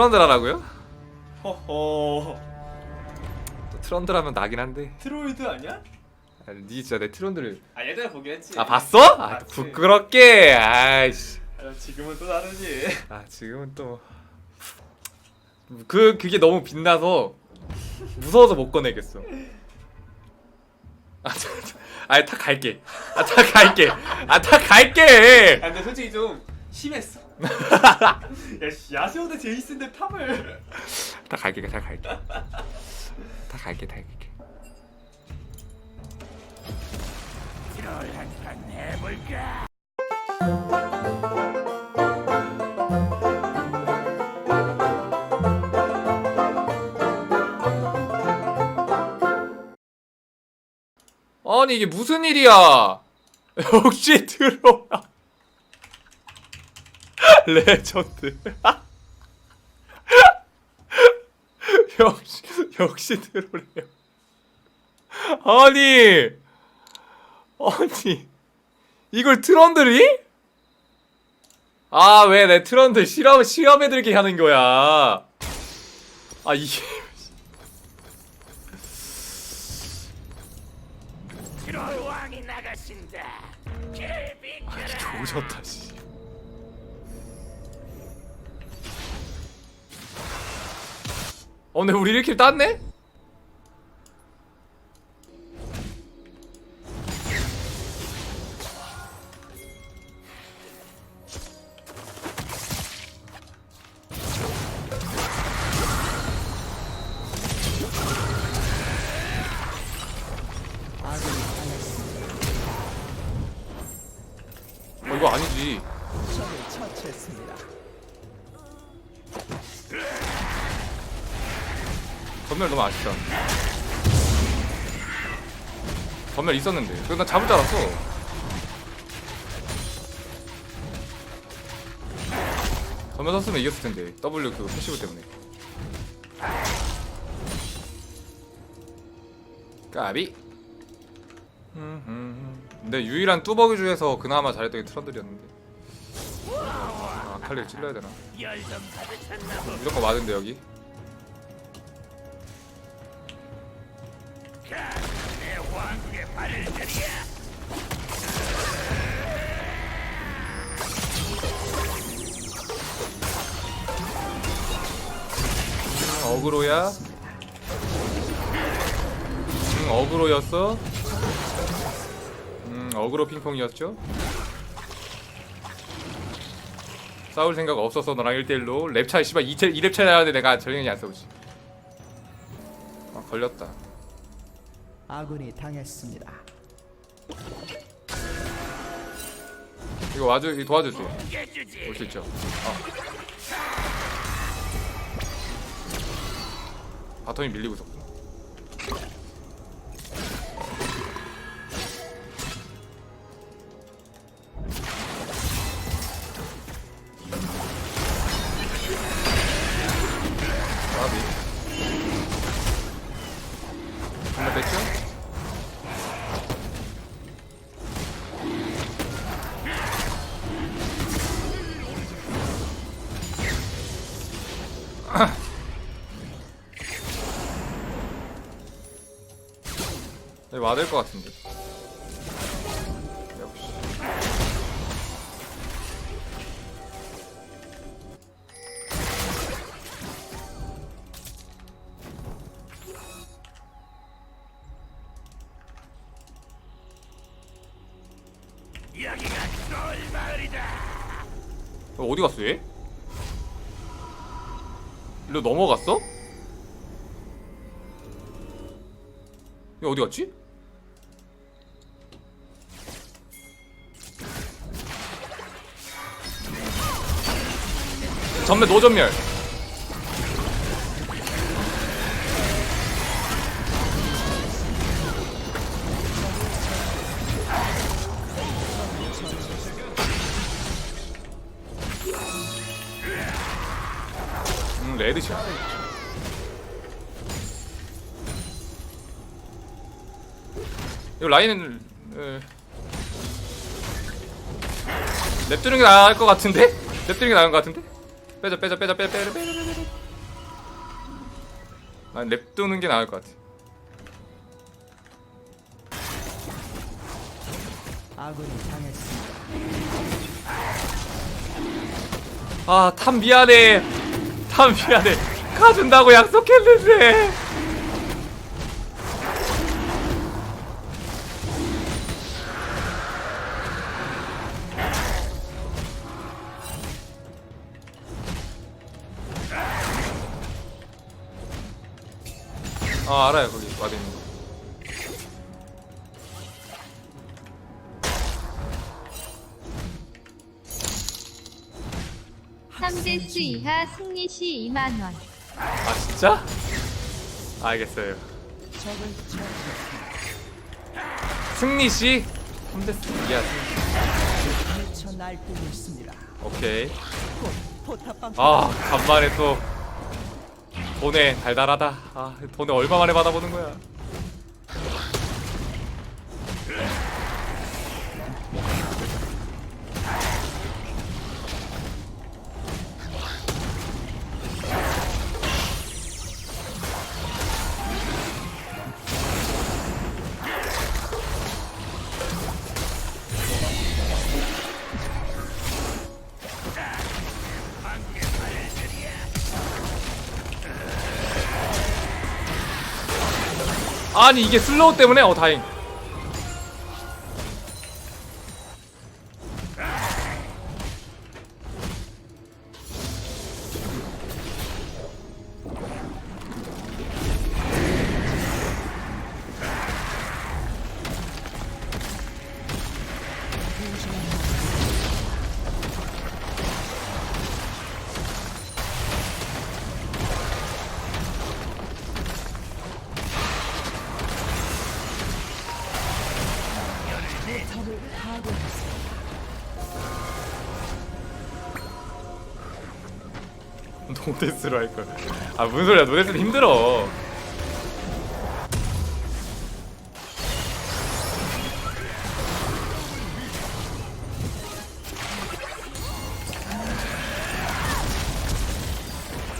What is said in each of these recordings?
트런드라라고요? 허허 또 트런드라면 나긴 한데 트로이드 아니야? 아, 니 진짜 내 트런드를 아 예전에 보긴 했지 아 봤어? 아 봤지. 부끄럽게 아이씨 아, 지금은 또 다르지 아 지금은 또 그 그게 너무 빛나서 무서워서 못 꺼내겠어. 아다 갈게. 아 다 갈게. 아 다 갈게. 아 근데 솔직히 좀 심했어 야 씨, 야세오대 제이슨데 탑을 다 갈게. 다 갈게. 다 갈게. 다 갈게. 아니 이게 무슨 일이야? 역시 들어와. 레전드. 역시 역시 들어오래요. 아니 아니 이걸 트런들이? 아 왜 내 트런들 실험 시험해들게 하는 거야? 아 이게 비켜라. 조졌다 씨. 어 근데 우리 1킬 땄네? 어 이거 아니지 전멸 너무 아쉽다. 전멸 있었는데. 그래서 나 잡을 줄 알았어. 전멸 썼으면 이겼을 텐데. W 그 패시브 때문에. 까비. 근데 유일한 뚜벅이 중에서 그나마 잘했던 게 트런들이었는데. 아, 칼리를 찔러야 되나? 보. 무조건 맞은데 여기. 어그로야? 응 어그로였어? 음 어그로 핑퐁이었죠? 싸울 생각 없어서 너랑 1대1로 랩 차이 씨발 2렙 2렙 차이 나는데 내가 전령이 안 싸우지 아 걸렸다 아군이 당했습니다. 이거 와줘 이거 깨주지. 올수 있죠 어. 바텀이 밀리고 있었구 네, 맞을 것 같은데. 마을이다. 어, 어디 갔어 얘? 일로 넘어갔어? 얘 어디 갔지? 전멸 노전멸 음 레드샷 이거 라인은 에... 냅두는 게 나을 것 같은데? 냅두는 게 나은 것 같은데? 빼자 빼자 빼자 빼자 빼자 빼자 빼자 난 랩도는 게 나을 것 같아 아군이 당했습니다. 아탐 미안해 탐 미안해 가준다고 약속했는데. 아 알아요 거기 와드 있는 거 삼대수 이하 승리 시 2만 원. 아 진짜? 알겠어요. 승리 씨 3대 이야 승리. 미쳐 날뛰고 있습니다. 오케이 아 간만에 또 돈에 달달하다 아 돈에 얼마 만에 받아보는 거야 아니 이게 슬로우 때문에? 어 다행 노데스로 할걸 아 무슨 소리야. 노데스는 힘들어.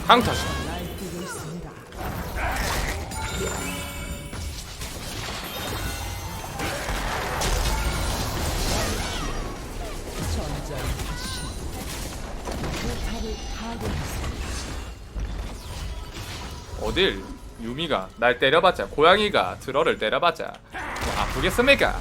항타시 어딜 유미가 날 때려봤자 고양이가 트러를 때려봤자 뭐 아프겠습니까?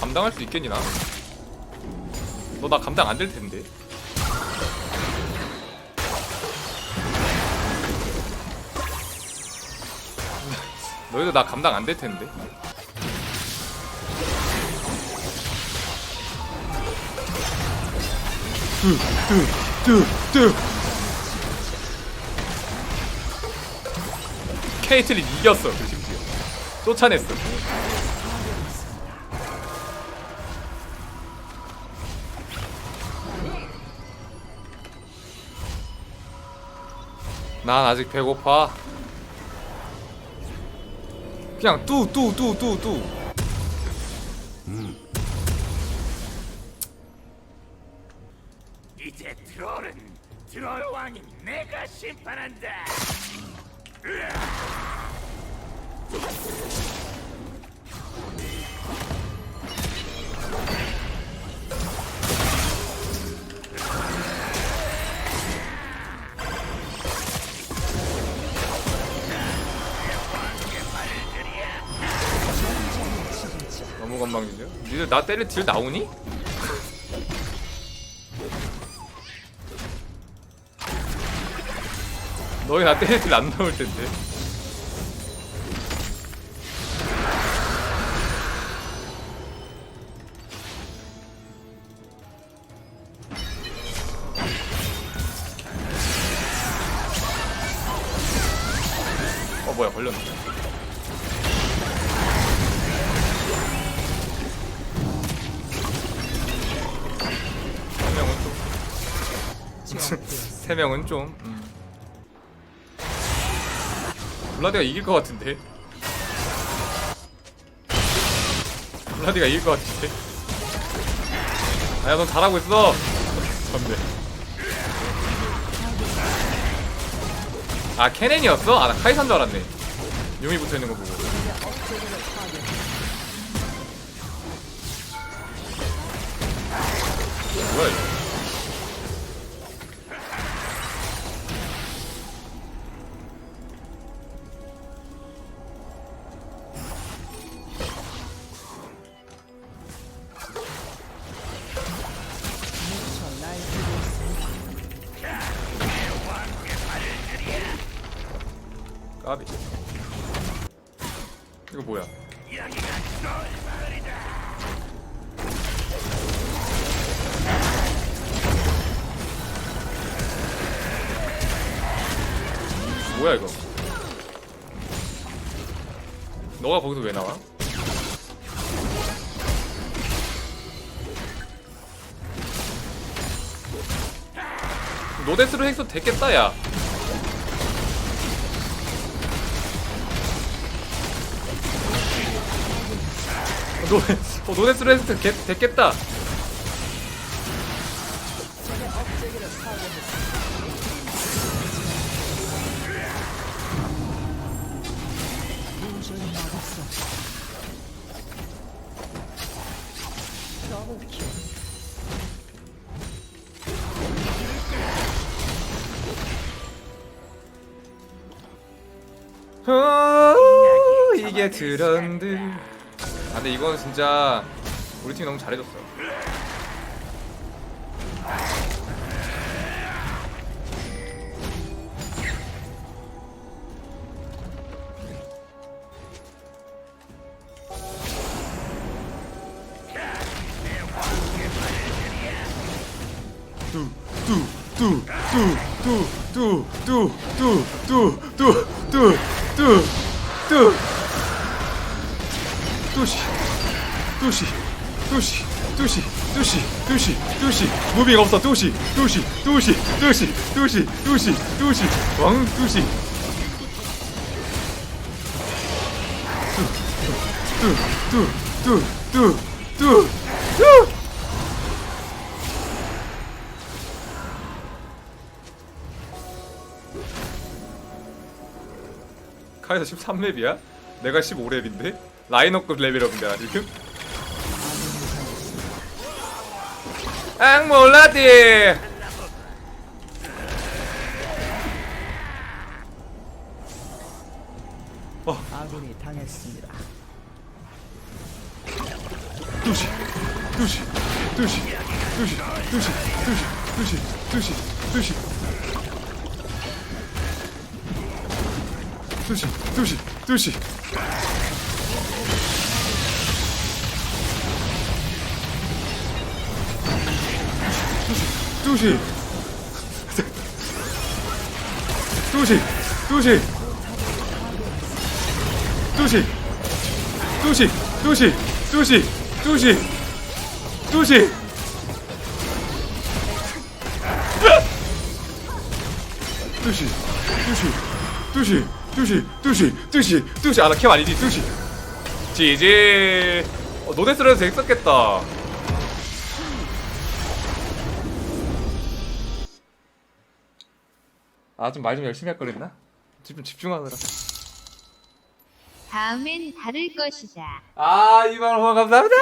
감당할 수 있겠니 나? 너 나 감당 안 될 텐데. 너희도 나 감당 안 될 텐데. 케이틀린 이겼어 그 심지어 쫓아냈어. 난 아직 배고파. 그냥 뚜뚜뚜뚜뚜. 이제 트롤은 트롤 왕인 내가 심판한다. 너무 건방지죠? 니들 나 때릴 딜 나오니? 너희 나 때릴 딜 안 나올 텐데. 어 뭐야 걸렸네. 세 명은 좀. 음. 블라디가 이길 것 같은데 블라디가 이길 것 같은데 아야 넌 잘하고 있어 선배 아 케넨이었어? 아 나 카이산 줄 알았네 용이 붙어있는 거 보고 뭐야 이거 까비. 이거 뭐야? 뭐야 이거? 너가 거기서 왜 나와? 노데스로 했어 됐겠다 야 노, 어, 노데스 레스트 개, 됐겠다. 아, 이게 드런드. 아, 근데 이건 진짜 우리 팀이 너무 잘해줬어. 뚜뚜뚜뚜뚜뚜뚜뚜뚜뚜뚜뚜 뚜시 뚜시 뚜시 뚜시 뚜시 뚜시 무빙 없어 뚜시 뚜시 뚜시 뚜시 뚜시 뚜시 뚜시 왕 뚜시 뚜뚜뚜뚜뚜뚜 카이사 13렙이야? 내가 15렙인데? 라인업급 레벨업인데 아직은? 앙 몰라디 아군이 당했습니다. 뚜시 뚜시 뚜시 뚜시 뚜시 뚜시 뚜시 뚜시 뚜시. 뚜시 뚜시 뚜시 뚜시. 뚜시 뚜시. 뚜시 뚜시 뚜시 뚜시 뚜시 뚜시. 뚜시 뚜시 뚜시 뚜시 뚜시 뚜시 아나 캠 아니지? 뚜시. 지지. 어, 노데스로 해도 됐었겠다 아 좀 말 좀 열심히 할 걸 했나? 좀 집중하느라 다음엔 다를 것이다. 아, 이만 후원 감사합니다.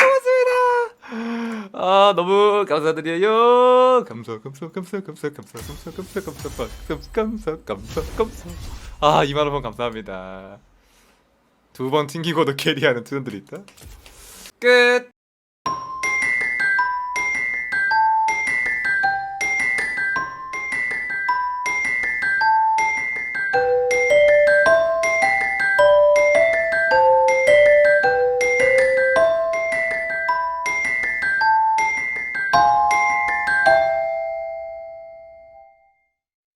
고맙습니다. 아, 너무 감사드려요. 감사, 감사, 감사, 감사, 감사, 감사, 감사, 감사, 감사, 감사, 감사, 감사. 아, 이만 후원 감사합니다. 두 번 튕기고도 캐리하는 트렌들이 있다. 끝.